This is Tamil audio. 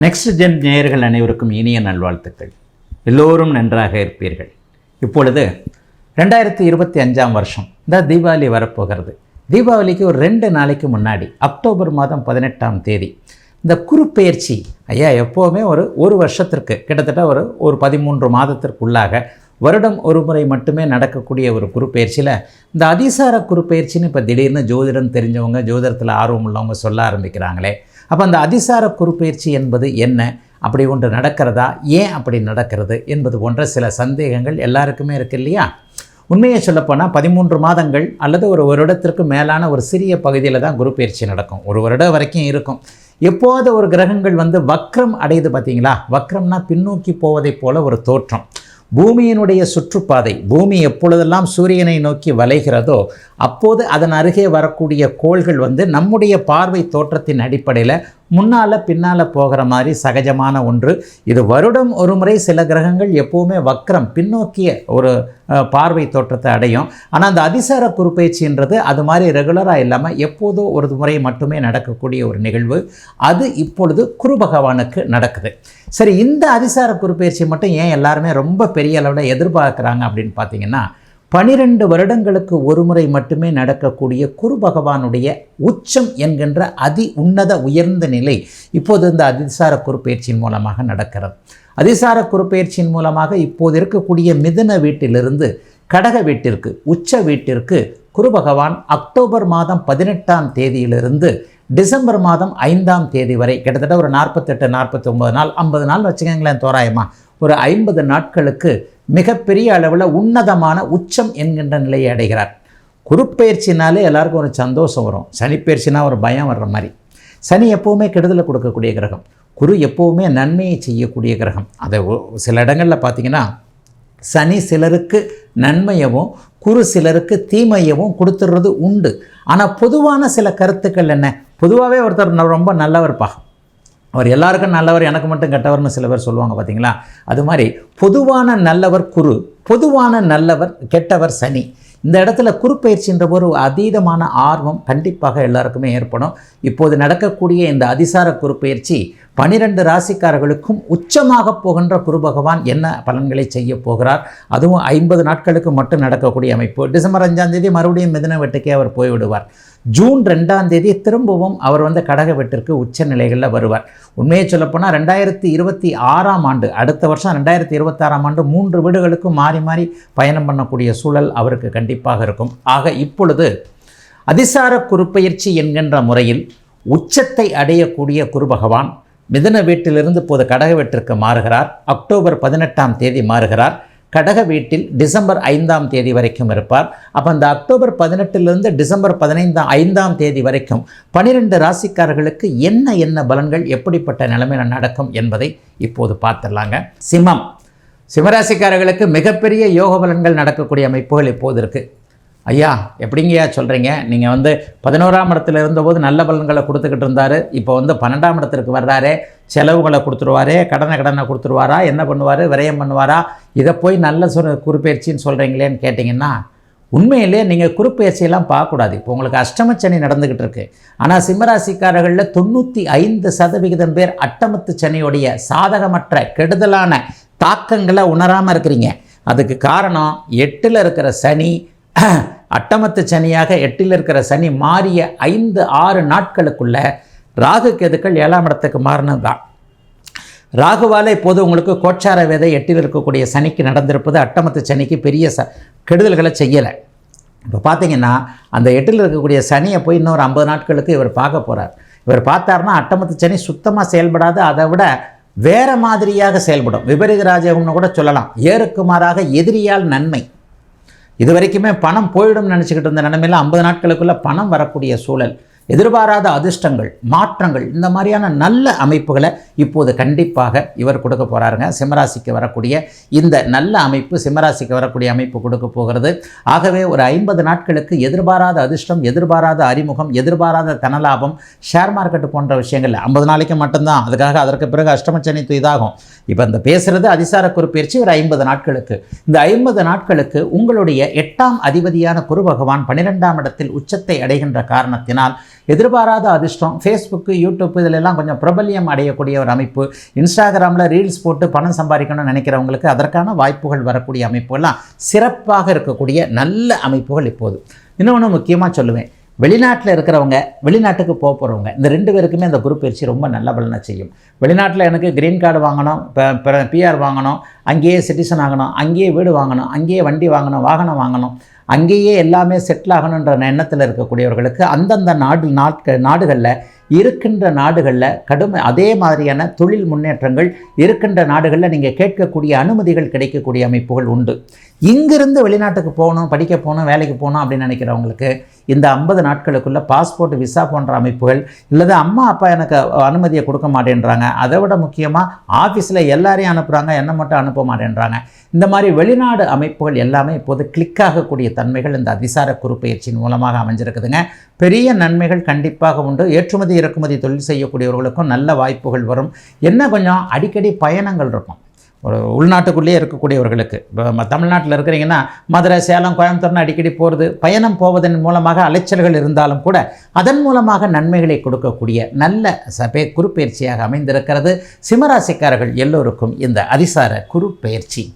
நெக்ஸ்ட் ஜென் நேயர்கள் அனைவருக்கும் இனிய நல்வாழ்த்துக்கள். எல்லோரும் நன்றாக இருப்பீர்கள். இப்பொழுது ரெண்டாயிரத்தி இருபத்தி அஞ்சாம் வருஷம். இந்த தீபாவளி வரப்போகிறது. தீபாவளிக்கு ஒரு ரெண்டு நாளைக்கு முன்னாடி அக்டோபர் மாதம் பதினெட்டாம் தேதி இந்த குறுப்பெயர்ச்சி ஐயா எப்போவுமே ஒரு ஒரு வருஷத்திற்கு கிட்டத்தட்ட ஒரு ஒரு பதிமூன்று மாதத்திற்குள்ளாக வருடம் ஒரு முறை மட்டுமே நடக்கக்கூடிய ஒரு குறுப்பெயர்ச்சியில் இந்த அதிசார குறுப்பெயர்ச்சின்னு இப்போ திடீர்னு ஜோதிடம் தெரிஞ்சவங்க ஜோதிடத்தில் ஆர்வம் உள்ளவங்க சொல்ல ஆரம்பிக்கிறாங்களே அப்போ அந்த அதிசார குறுப்பெயர்ச்சி என்பது என்ன? அப்படி ஒன்று நடக்கிறதா? ஏன் அப்படி நடக்கிறது? என்பது போன்ற சில சந்தேகங்கள் எல்லாருக்குமே இருக்கு இல்லையா? உண்மையை சொல்லப்போனால் பதிமூன்று மாதங்கள் அல்லது ஒரு வருடத்திற்கு மேலான ஒரு சிறிய பகுதியில் தான் குரு பயிற்சி நடக்கும். ஒரு வருடம் வரைக்கும் இருக்கும். எப்போது ஒரு கிரகங்கள் வந்து வக்ரம் அடையுது பார்த்தீங்களா வக்ரம்னா பின்னோக்கி போவதைப் போல ஒரு தோற்றம். பூமியினுடைய சுற்றுப்பாதை பூமி எப்பொழுதெல்லாம் சூரியனை நோக்கி வளைகிறதோ அப்போது அதன் அருகே வரக்கூடிய கோள்கள் வந்து நம்முடைய பார்வை தோற்றத்தின் அடிப்படையில் முன்னால் பின்னால் போகிற மாதிரி சகஜமான ஒன்று. இது வருடம் ஒரு முறை சில கிரகங்கள் எப்போவுமே வக்ரம் பின்னோக்கிய ஒரு பார்வை தோற்றத்தை அடையும். ஆனால் அந்த அதிசார குறுப்பயிற்சின்றது அது மாதிரி ரெகுலராக இல்லாமல் எப்போதோ ஒரு முறை மட்டுமே நடக்கக்கூடிய ஒரு நிகழ்வு. அது இப்பொழுது குரு பகவானுக்கு நடக்குது. சரி இந்த அதிசார குறுப்பயிற்சி மட்டும் ஏன் எல்லாருமே ரொம்ப பெரிய அளவில் எதிர்பார்க்குறாங்க அப்படின்னு பார்த்தீங்கன்னா பனிரெண்டு வருடங்களுக்கு ஒரு முறை மட்டுமே நடக்கக்கூடிய குரு பகவானுடைய உச்சம் என்கின்ற அதி உன்னத உயர்ந்த நிலை இப்போது இந்த அதிசார குறுப்பெயர்ச்சியின் மூலமாக நடக்கிறது. அதிசார குறுப்பெயர்ச்சியின் மூலமாக இப்போது இருக்கக்கூடிய மிதுன வீட்டிலிருந்து கடக வீட்டிற்கு உச்ச வீட்டிற்கு குரு பகவான் அக்டோபர் மாதம் பதினெட்டாம் தேதியிலிருந்து டிசம்பர் மாதம் ஐந்தாம் தேதி வரை கிட்டத்தட்ட ஒரு நாற்பத்தெட்டு நாற்பத்தி ஒம்பது நாள் ஐம்பது நாள் வச்சுக்கோங்களேன் தோராயமாக ஒரு ஐம்பது நாட்களுக்கு மிகப்பெரிய அளவில் உன்னதமான உச்சம் என்கின்ற நிலையை அடைகிறார். குருப்பெயர்ச்சினாலே எல்லாருக்கும் ஒரு சந்தோஷம் வரும். சனிப்பெயர்ச்சினா ஒரு பயம் வர்ற மாதிரி. சனி எப்போவுமே கெடுதலை கொடுக்கக்கூடிய கிரகம். குரு எப்போவுமே நன்மையை செய்யக்கூடிய கிரகம். அதை சில இடங்களில் பார்த்தீங்கன்னா சனி சிலருக்கு நன்மையவும் குரு சிலருக்கு தீமையவும் கொடுத்துடுறது உண்டு. ஆனால் பொதுவான சில கருத்துக்கள் என்ன? பொதுவாகவே ஒருத்தர் ந- ரொம்ப நல்லவர்ப்பா அவர் எல்லாருக்கும் நல்லவர் எனக்கு மட்டும் கெட்டவர்னு சில பேர் சொல்லுவாங்க பார்த்தீங்களா அது மாதிரி பொதுவான நல்லவர் குரு பொதுவான நல்லவர் கெட்டவர் சனி. இந்த இடத்துல குறுப்பயிற்சின்ற ஒரு அதீதமான ஆர்வம் கண்டிப்பாக எல்லாருக்குமே ஏற்படும். இப்போது நடக்கக்கூடிய இந்த அதிசார குறுப்பெயர்ச்சி பனிரெண்டு ராசிக்காரர்களுக்கும் உச்சமாக போகின்ற குரு பகவான் என்ன பலன்களை செய்ய போகிறார்? அதுவும் ஐம்பது நாட்களுக்கு மட்டும் நடக்கக்கூடிய அமைப்பு. டிசம்பர் அஞ்சாம் தேதி மறுபடியும் மிதன வெட்டுக்கே அவர் போய்விடுவார். ஜூன் ரெண்டாம் தேதி திரும்பவும் அவர் வந்து கடக வெட்டிற்கு உச்ச நிலைகளில் வருவார். உண்மையை சொல்லப்போனால் ரெண்டாயிரத்தி இருபத்தி ஆறாம் ஆண்டு அடுத்த வருஷம் ரெண்டாயிரத்தி இருபத்தாறாம் ஆண்டு மூன்று வீடுகளுக்கும் மாறி மாறி பயணம் பண்ணக்கூடிய சூழல் அவருக்கு கண்டிப்பாக இருக்கும். ஆக இப்பொழுது அதிசார குறுப்பெயர்ச்சி என்கின்ற முறையில் உச்சத்தை அடையக்கூடிய குரு பகவான் மிதன வீட்டிலிருந்து போது கடக வீட்டிற்கு மாறுகிறார். அக்டோபர் பதினெட்டாம் தேதி மாறுகிறார். கடக வீட்டில் டிசம்பர் ஐந்தாம் தேதி வரைக்கும் இருப்பார். அப்போ அந்த அக்டோபர் பதினெட்டிலிருந்து டிசம்பர் பதினைந்தாம் ஐந்தாம் தேதி வரைக்கும் பனிரெண்டு ராசிக்காரர்களுக்கு என்ன என்ன பலன்கள் எப்படிப்பட்ட நிலைமையில் நடக்கும் என்பதை இப்போது பார்த்துடலாங்க. சிம்மம். சிம்மராசிக்காரர்களுக்கு மிகப்பெரிய யோக பலன்கள் நடக்கக்கூடிய அமைப்புகள் இப்போது இருக்குது ஐயா எப்படிங்கய்யா சொல்கிறீங்க நீங்கள் வந்து பதினோராம் இடத்துல இருந்தபோது நல்ல பலன்களை கொடுத்துக்கிட்டு இருந்தார். இப்போ வந்து பன்னெண்டாம் இடத்திற்கு வர்றாரே. செலவுகளை கொடுத்துருவாரே. கடனை கடனை கொடுத்துருவாரா? என்ன பண்ணுவார்? விரயம் பண்ணுவாரா? இதை போய் நல்ல சொ குறுப்பெயர்ச்சின்னு சொல்கிறீங்களேன்னு கேட்டிங்கன்னா உண்மையிலே நீங்கள் குறுப்பெயர்ச்சியெல்லாம் பார்க்கக்கூடாது. இப்போ உங்களுக்கு அஷ்டமச்சனி நடந்துக்கிட்டு இருக்கு. ஆனால் சிம்மராசிக்காரர்களில் தொண்ணூற்றி ஐந்து சதவிகிதம் பேர் அட்டமத்து சனியுடைய சாதகமற்ற கெடுதலான தாக்கங்களை உணராமல் இருக்கிறீங்க. அதுக்கு காரணம் எட்டில் இருக்கிற சனி அட்டமத்து சனியாக எட்டில் இருக்கிற சனி மாறிய ஐந்து ஆறு நாட்களுக்குள்ள ராகு கேதுக்கள் ஏழாம் இடத்துக்கு மாறினது தான் ராகுவால் இப்போது உங்களுக்கு கோச்சார வேதை எட்டில் இருக்கக்கூடிய சனிக்கு நடந்திருப்பது அட்டமத்து சனிக்கு பெரிய ச கெடுதல்களை செய்யலை. இப்போ பார்த்தீங்கன்னா அந்த எட்டில் இருக்கக்கூடிய சனியை போய் இன்னொரு ஐம்பது நாட்களுக்கு இவர் பார்க்க போகிறார் இவர் பார்த்தாருன்னா அட்டமத்து சனி சுத்தமாக செயல்படாது அதை விட வேறு மாதிரியாக செயல்படும். விபரீத ராஜகம்னு கூட சொல்லலாம். ஏறுக்குமாறாக எதிரியால் நன்மை. இது வரைக்குமே பணம் போயிடும்னு நினச்சிக்கிட்டு இருந்த நிலமையில் ஐம்பது நாட்களுக்குள்ளே பணம் வரக்கூடிய சூழல். எதிர்பாராத அதிர்ஷ்டங்கள் மாற்றங்கள் இந்த மாதிரியான நல்ல அமைப்புகளை இப்போது கண்டிப்பாக இவர் கொடுக்க போகிறாருங்க சிம்மராசிக்கு வரக்கூடிய இந்த நல்ல அமைப்பு சிம்மராசிக்கு வரக்கூடிய அமைப்பு கொடுக்க போகிறது. ஆகவே ஒரு ஐம்பது நாட்களுக்கு எதிர்பாராத அதிர்ஷ்டம் எதிர்பாராத அறிமுகம் எதிர்பாராத தனலாபம் ஷேர் மார்க்கெட் போன்ற விஷயங்கள் ஐம்பது நாளைக்கு மட்டும்தான். அதுக்காக அதற்கு பிறகு அஷ்டமச்சனி இதாகும் இப்போ இந்த பேசுகிறது அதிசார குறிப்பெயர்ச்சி ஒரு ஐம்பது நாட்களுக்கு. இந்த ஐம்பது நாட்களுக்கு உங்களுடைய எட்டாம் அதிபதியான குரு பகவான் பன்னிரெண்டாம் இடத்தில் உச்சத்தை அடைகின்ற காரணத்தினால் எதிர்பாராத அதிர்ஷ்டம். ஃபேஸ்புக்கு யூடியூப் இதிலெல்லாம் கொஞ்சம் பிரபல்யம் அடையக்கூடிய ஒரு அமைப்பு. இன்ஸ்டாகிராமில் ரீல்ஸ் போட்டு பணம் சம்பாதிக்கணும்னு நினைக்கிறவங்களுக்கு அதற்கான வாய்ப்புகள் வரக்கூடிய அமைப்புகள்லாம் சிறப்பாக இருக்கக்கூடிய நல்ல அமைப்புகள் இப்போது. இன்னொன்று முக்கியமாக சொல்லுவேன். வெளிநாட்டில் இருக்கிறவங்க வெளிநாட்டுக்கு போக போகிறவங்க இந்த ரெண்டு பேருக்குமே அந்த குரூப் பயிற்சி ரொம்ப நல்ல பலனை செய்யும். வெளிநாட்டில் எனக்கு கிரீன் கார்டு வாங்கணும் இப்போ பிஆர் வாங்கணும் அங்கேயே சிட்டிசன் ஆகணும் அங்கேயே வீடு வாங்கணும் அங்கேயே வண்டி வாங்கணும் வாகனம் வாங்கணும் அங்கேயே எல்லாமே செட்டில் ஆகணுன்ற எண்ணத்தில் இருக்கக்கூடியவர்களுக்கு அந்தந்த நாடு நாட்க நாடுகளில் இருக்கின்ற நாடுகளில் கடுமை அதே மாதிரியான தொழில் முன்னேற்றங்கள் இருக்கின்ற நாடுகளில் நீங்கள் கேட்கக்கூடிய அனுமதிகள் கிடைக்கக்கூடிய அமைப்புகள் உண்டு. இங்கிருந்து வெளிநாட்டுக்கு போகணும் படிக்க போகணும் வேலைக்கு போகணும் அப்படின்னு நினைக்கிறவங்களுக்கு இந்த ஐம்பது நாட்களுக்குள்ளே பாஸ்போர்ட் விசா போன்ற அமைப்புகள் இல்லது அம்மா அப்பா எனக்கு அனுமதியை கொடுக்க மாட்டேன்றாங்க. அதை விட முக்கியமாக ஆஃபீஸில் எல்லாரையும் அனுப்புகிறாங்க என்ன மட்டும் அனுப்ப மாட்டேன்றாங்க. இந்த மாதிரி வெளிநாடு அமைப்புகள் எல்லாமே இப்போது கிளிக் ஆகக்கூடிய தன்மைகள் இந்த அதிசார குறுப்பெயர்ச்சியின் மூலமாக அமைஞ்சிருக்குதுங்க. பெரிய நன்மைகள் கண்டிப்பாக உண்டு. ஏற்றுமதி இறக்குமதி தொழில் செய்யக்கூடியவர்களுக்கும் நல்ல வாய்ப்புகள் வரும். என்ன கொஞ்சம் அடிக்கடி பயணங்கள் இருக்கும். ஒரு உள்நாட்டுக்குள்ளேயே இருக்கக்கூடியவர்களுக்கு. இப்போ தமிழ்நாட்டில் இருக்கிறீங்கன்னா மதுரை சேலம் கோயம்புத்தூர்னு அடிக்கடி போகிறது பயணம் போவதன் மூலமாக அலைச்சல்கள் இருந்தாலும் கூட அதன் மூலமாக நன்மைகளை கொடுக்கக்கூடிய நல்ல சபை குறுப்பெயர்ச்சியாக அமைந்திருக்கிறது. சிம்மராசிக்காரர்கள் எல்லோருக்கும் இந்த அதிசார குறுப்பெயர்ச்சி.